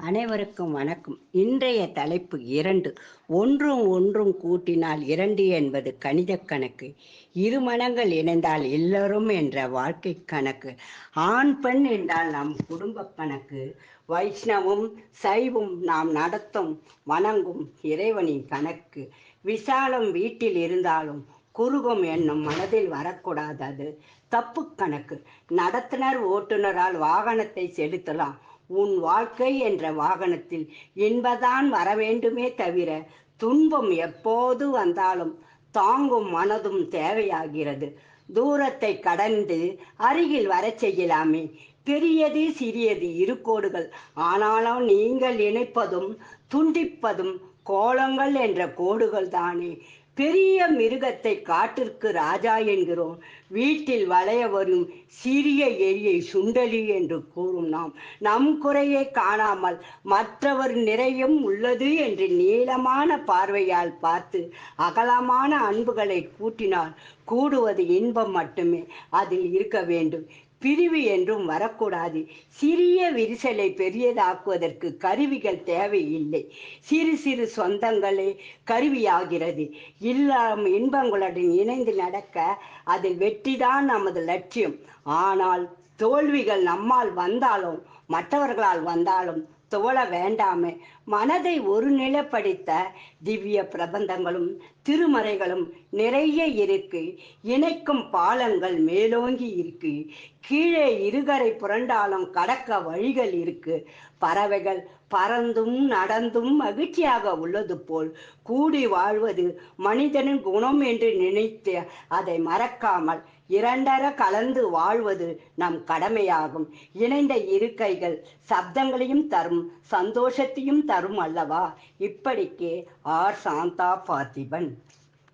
அனைவருக்கும் வணக்கம். இன்றைய தலைப்பு இரண்டு. ஒன்றும் ஒன்றும் கூட்டினால் இரண்டு என்பது கணித கணக்கு. இரு மனங்கள் இணைந்தால் எல்லோரும் என்ற வாழ்க்கை கணக்கு. ஆண் பெண் என்றால் நம் குடும்ப கணக்கு. வைஷ்ணவும் சைவும் நாம் நடத்தும் வணங்கும் இறைவனின் கணக்கு. விசாலம் வீட்டில் இருந்தாலும் குறுகும் என்னும் மனதில் வரக்கூடாது. அது தப்பு கணக்கு. நடத்துனர் ஓட்டுநரால் வாகனத்தை செலுத்தலாம். உன் வாழ்க்கை என்ற வாகனத்தில் இன்பதான் வரவேண்டுமே தவிர துன்பம் எப்போது வந்தாலும் தாங்கும் மனதும் தேவையாகிறது. தூரத்தை கடந்து அருகில் வரச் செய்யலாமே. பெரியது சிறியது இரு கோடுகள். ஆனாலும் நீங்கள் இணைப்பதும் துண்டிப்பதும் கோலங்கள் என்ற கோடுகள் தானே. பெரிய மிருகத்தை காட்டிற்கு ராஜா என்கிறோம். வீட்டில் வளைய வரும் சிறிய எரியை சுண்டலி என்று கூறும் நாம். நம் குறையை காணாமல் மற்றவர் நிறையும் உள்ளது என்று நீளமான பார்வையால் பார்த்து அகலமான அன்புகளை கூட்டினால் கூடுவது இன்பம் மட்டுமே. அதில் இருக்க வேண்டும். பிரிவு என்றும் வரக்கூடாது. சிறிய விரிசலை பெரியதாக்குவதற்கு கருவிகள் தேவையில்லை. சிறு சிறு சொந்தங்களே கருவியாகிறது. இல்லாம் இன்பங்களுடன் இணைந்து நடக்க அதில் வெற்றிதான் நமது லட்சியம். ஆனால் தோல்விகள் நம்மால் வந்தாலும் மற்றவர்களால் வந்தாலும் தோழ வேண்டாமே. மனதை ஒரு நிலைப்படுத்த திவ்ய பிரபந்தங்களும் திருமறைகளும் நிறைய இருக்கு. இணைக்கும் பாலங்கள் மேலோங்கி இருக்கு. கீழே இருகரை புரண்டாலும் கடக்க வழிகள் இருக்கு. பறவைகள் பறந்தும் நடந்தும் மகிழ்ச்சியாக உள்ளது போல் கூடி வாழ்வது மனிதனின் குணம் என்று நினைத்து அதை மறக்காமல் இரண்டர கலந்து வாழ்வது நம் கடமையாகும். இணைந்த இருக்கைகள் சப்தங்களையும் தரும் சந்தோஷத்தையும் தரும் அல்லவா? இப்படிக்கே ஆர் சாந்தா பார்த்திபன்